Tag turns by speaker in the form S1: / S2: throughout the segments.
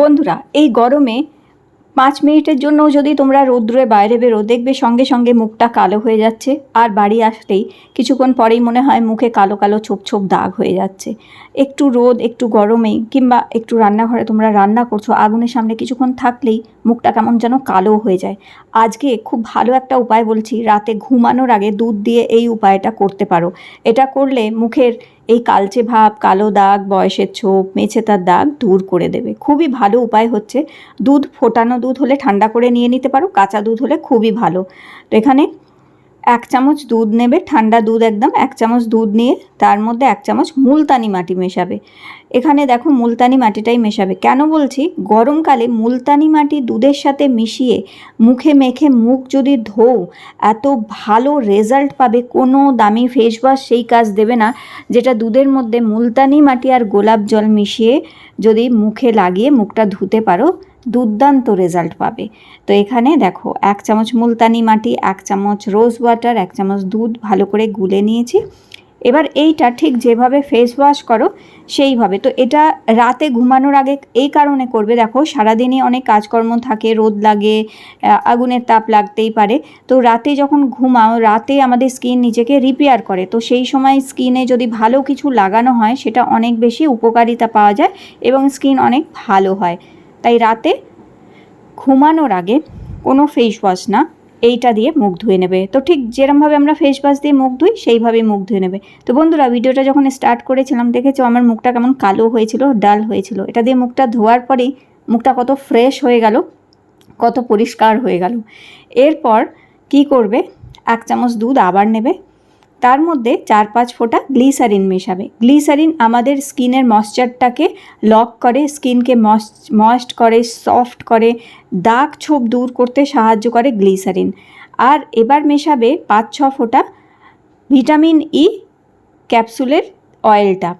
S1: বন্ধুরা, এই গরমে পাঁচ মিনিটের জন্য যদি তোমরা রৌদ্রে বাইরে বেরো, দেখবে সঙ্গে সঙ্গে মুখটা কালো হয়ে যাচ্ছে। আর বাড়ি আসতেই কিছুক্ষণ পরেই মনে হয় মুখে কালো কালো ছোপ ছোপ দাগ হয়ে যাচ্ছে। একটু রোদ, একটু গরমেই, কিংবা একটু রান্নাঘরে তোমরা রান্না করছ, আগুনের সামনে কিছুক্ষণ থাকলেই মুখটা কেমন যেন কালো হয়ে যায়। আজকে খুব ভালো একটা উপায় বলছি, রাতে ঘুমানোর আগে দুধ দিয়ে এই উপায়টা করতে পারো। এটা করলে মুখের এই কালচে ভাব, কালো দাগ, বয়সের ছোপ মেছেতার দাগ দূর করে দেবে। খুবই ভালো উপায় হচ্ছে দুধ, ফোটানো দুধ হলে ঠান্ডা করে নিয়ে নিতে পারো, কাঁচা দুধ হলে খুবই ভালো। তো এখানে এক চামচ দুধ নেবে, ঠান্ডা দুধ একদম, এক চামচ দুধ নিয়ে তার মধ্যে এক চামচ মুলতানি মাটি মেশাবে। এখানে দেখো মুলতানি মাটিটাই মেশাবে। কেন বলছি? গরমকালে মুলতানি মাটি দুধের সাথে মিশিয়ে মুখে মেখে মুখ যদি ধোও, এত ভালো রেজাল্ট পাবে। কোনো দামি ফেস ওয়াশ সেই কাজ দেবে না, যেটা দুধের মধ্যে মুলতানি মাটি আর গোলাপ জল মিশিয়ে যদি মুখে লাগিয়ে মুখটা ধুতে পারো। দুর্দান্ত রেজাল্ট পাবে। তো এখানে দেখো, এক চামচ মুলতানি মাটি, এক চামচ রোজ ওয়াটার, এক চামচ দুধ ভালো করে গুলে নিয়েছি। এবার এইটা ঠিক যেভাবে ফেস ওয়াশ করো, সেইভাবে। তো এটা রাতে ঘুমানোর আগে এই কারণে করবে। দেখো, সারাদিনই অনেক কাজকর্ম থাকে, রোদ লাগে আগুনের তাপ লাগতেই পারে। তো রাতে যখন ঘুমাও, রাতে আমাদের স্কিন নিজেকে রিপেয়ার করে। তো সেই সময় স্কিনে যদি ভালো কিছু লাগানো হয়, সেটা অনেক বেশি উপকারিতা পাওয়া যায় এবং স্কিন অনেক ভালো হয়। তাই রাতে ঘুমানোর আগে কোনো ফেস ওয়াশ না, এইটা দিয়ে মুখ ধুয়ে নেবে। তো ঠিক যেরমভাবে আমরা ফেস ওয়াশ দিয়ে মুখ ধুই, সেইভাবেই মুখ ধুয়ে নেবে। তো বন্ধুরা, ভিডিওটা যখন স্টার্ট করেছিলাম, দেখেছ আমার মুখটা কেমন কালো হয়েছিল ডাল হয়েছিল। এটা দিয়ে মুখটা ধোয়ার পরেই মুখটা কত ফ্রেশ হয়ে গেল, কত পরিষ্কার হয়ে গেল। এরপর কি করবে? এক চামচ দুধ আবার নেবে তার মধ্যে চার পাঁচ ফোঁটা গ্লিসারিন মেশাবে। গ্লিসারিন আমাদের স্কিনের ময়শ্চারটাকে লক করে, স্কিনকে ময়েস্ট করে, সফট করে, দাগ ছোপ দূর করতে সাহায্য করে গ্লিসারিন। আর এবার মেশাবে পাঁচ ছ ফোঁটা ভিটামিন ই ক্যাপসুলের অয়েলটা।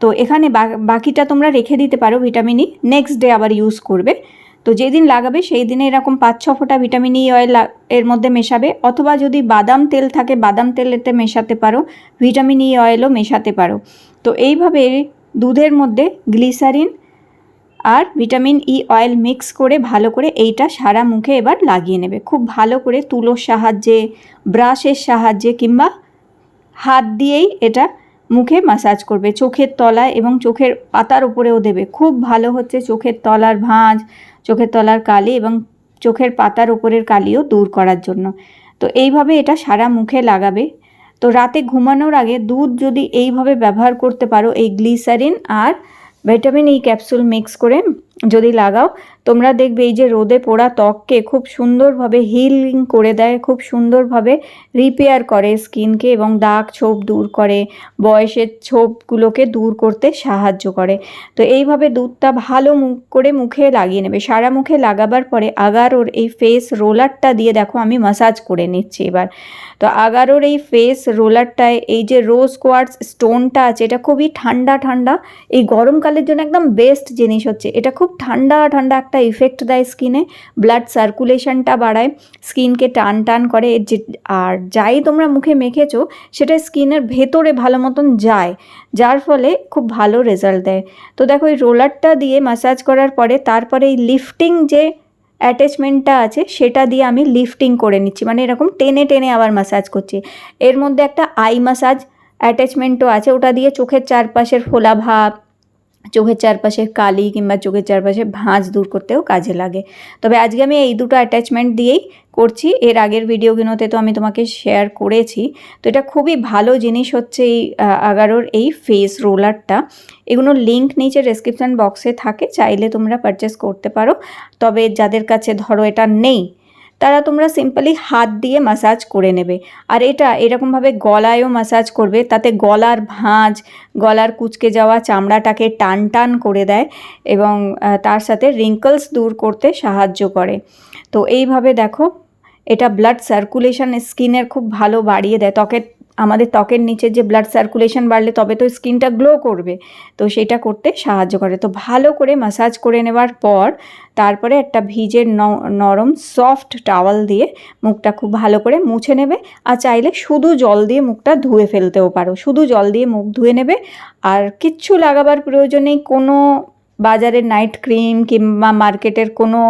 S1: তো এখানে বাকিটা তোমরা রেখে দিতে পারো ভিটামিন ই। নেক্সট ডে আবার ইউজ করবে। তো যেদিন লাগাবে, সেই দিনে এরকম পাঁচ, ছ ফোঁটা ভিটামিন ই অয়েল এর মধ্যে মেশাবে। অথবা যদি বাদাম তেল থাকে, বাদাম তেল এতে মেশাতে পারো, ভিটামিন ই অয়েলও মেশাতে পারো। তো এইভাবে দুধের মধ্যে গ্লিসারিন আর ভিটামিন ই অয়েল মিক্স করে, ভালো করে এইটা সারা মুখে এবার লাগিয়ে নেবে। খুব ভালো করে তুলোর সাহায্যে, ব্রাশের সাহায্যে কিংবা হাত দিয়েই এটা মুখে মাসাজ করবে। চোখের তলায় এবং চোখের পাতার উপরেও দেবে। খুব ভালো হচ্ছে চোখের তলার ভাঁজ চোখের তলার কালি এবং চোখের পাতার উপরের কালিও দূর করার জন্য। তো এইভাবে এটা সারা মুখে লাগাবে। তো রাতে ঘুমানোর আগে দুধ যদি এইভাবে ব্যবহার করতে পারো, এই গ্লিসারিন আর ভিটামিন এই ক্যাপসুল মিক্স করে যদি লাগাও, তোমরা দেখবে এই যে রোদে পোড়া ত্বককে খুব সুন্দরভাবে হিলিং করে দেয়, খুব সুন্দরভাবে রিপেয়ার করে স্কিনকে এবং দাগ ছোপ দূর করে, বয়সের ছোপগুলোকে দূর করতে সাহায্য করে। তো এইভাবে দুধটা ভালো মুখ করে মুখে লাগিয়ে নেবে। সারা মুখে লাগাবার পরে আগারোর এই ফেস রোলারটা দিয়ে দেখো আমি মাসাজ করে নিচ্ছি এবার। তো আগারোর এই ফেস রোলারটায় এই যে রোজ কোয়ার্টস স্টোনটা আছে, এটা খুবই ঠান্ডা ঠান্ডা, এই গরমকালের জন্য একদম বেস্ট জিনিস হচ্ছে। এটা খুব ঠান্ডা ঠান্ডা একটা ইফেক্ট দেয় স্কিনে ব্লাড সার্কুলেশনটা বাড়ায় স্কিনকে টান টান করে। যে, আর যাই তোমরা মুখে মেখেছো, সেটা স্কিনের ভেতরে ভালো মতন যায়, যার ফলে খুব ভালো রেজাল্ট দেয়। তো দেখো, এই রোলারটা দিয়ে ম্যাসাজ করার পরে, তারপরে এই লিফটিং যে অ্যাটাচমেন্টটা আছে, সেটা দিয়ে আমি লিফটিং করে নিচ্ছি। মানে এরকম টেনে টেনে আবার ম্যাসাজ করছি। এর মধ্যে একটা আই ম্যাসাজ অ্যাটাচমেন্টও আছে, ওটা দিয়ে চোখের চারপাশের ফোলা ভাব চোখের চারপাশের কালি কিংবা চোখের চারপাশে ভাঁজ দূর করতেও কাজে লাগে। তবে আজকে আমি এই দুটো অ্যাটাচমেন্ট দিয়েই করছি। এর আগের ভিডিওগুলোতে তো আমি তোমাকে শেয়ার করেছি। তো এটা খুবই ভালো জিনিস হচ্ছে এই আগারোর এই ফেস রোলারটা এগুলো লিঙ্ক নিচে ডেসক্রিপশান বক্সে থাকে। চাইলে তোমরা পারচেস করতে পারো। তবে যাদের কাছে ধরো এটা নেই তারা তোমরা সিম্পলি হাত দিয়ে মাসাজ করে নেবে। আর এটা এরকমভাবে গলায়ও মাসাজ করবে, তাতে গলার ভাঁজ, গলার কুচকে যাওয়া চামড়াটাকে টান টান করে দেয় এবং তার সাথে রিঙ্কলস দূর করতে সাহায্য করে। তো এইভাবে দেখো, এটা ব্লাড সার্কুলেশন স্কিনের খুব ভালো বাড়িয়ে দেয়, ত্বকের আমাদের ত্বকের নিচে যে ব্লাড সার্কুলেশন বাড়লে তবে তো স্কিনটা গ্লো করবে। তো সেটা করতে সাহায্য করে। তো ভালো করে মাসাজ করে নেওয়ার পর তারপরে একটা ভিজের নরম সফট টাওয়াল দিয়ে মুখটা খুব ভালো করে মুছে নেবে। আর চাইলে শুধু জল দিয়ে মুখটা ধুয়ে ফেলতেও পারো। শুধু জল দিয়ে মুখ ধুয়ে নেবে। আর কিচ্ছু লাগাবার প্রয়োজন নেই। কোনো বাজারের নাইট ক্রিম কিংবা মার্কেটের কোনো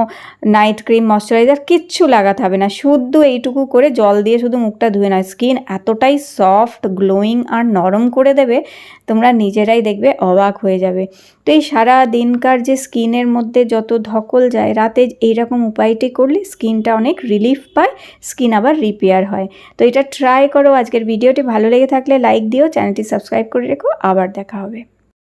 S1: নাইট ক্রিম ময়শ্চারাইজার কিচ্ছু লাগাতে হবে না। শুদ্ধ এইটুকু করে জল দিয়ে শুধু মুখটা ধুয়ে নাও। স্কিন এতটাই সফট গ্লোয়িং আর নরম করে দেবে, তোমরা নিজেরাই দেখবে অবাক হয়ে যাবে। তো এই সারা দিনকার যে স্কিনের মধ্যে যত ধকল যায়, রাতে এইরকম উপায়টি করলে স্কিনটা অনেক রিলিফ পায় স্কিন আবার রিপেয়ার হয়। তো এটা ট্রাই করো আজকের ভিডিওটি ভালো লেগে থাকলে লাইক দিও চ্যানেলটি সাবস্ক্রাইব করে রেখো। আবার দেখা হবে।